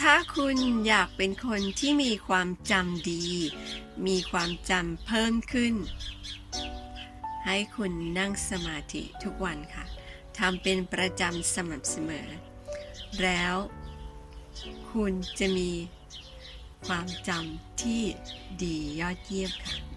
ถ้าคุณอยากเป็นคนที่มีความจำดี มีความจำเพิ่มขึ้น ให้คุณนั่งสมาธิทุกวันค่ะทำเป็นประจำสม่ำเสมอ แล้ว คุณจะมีความจำที่ดียอดเยี่ยมค่ะ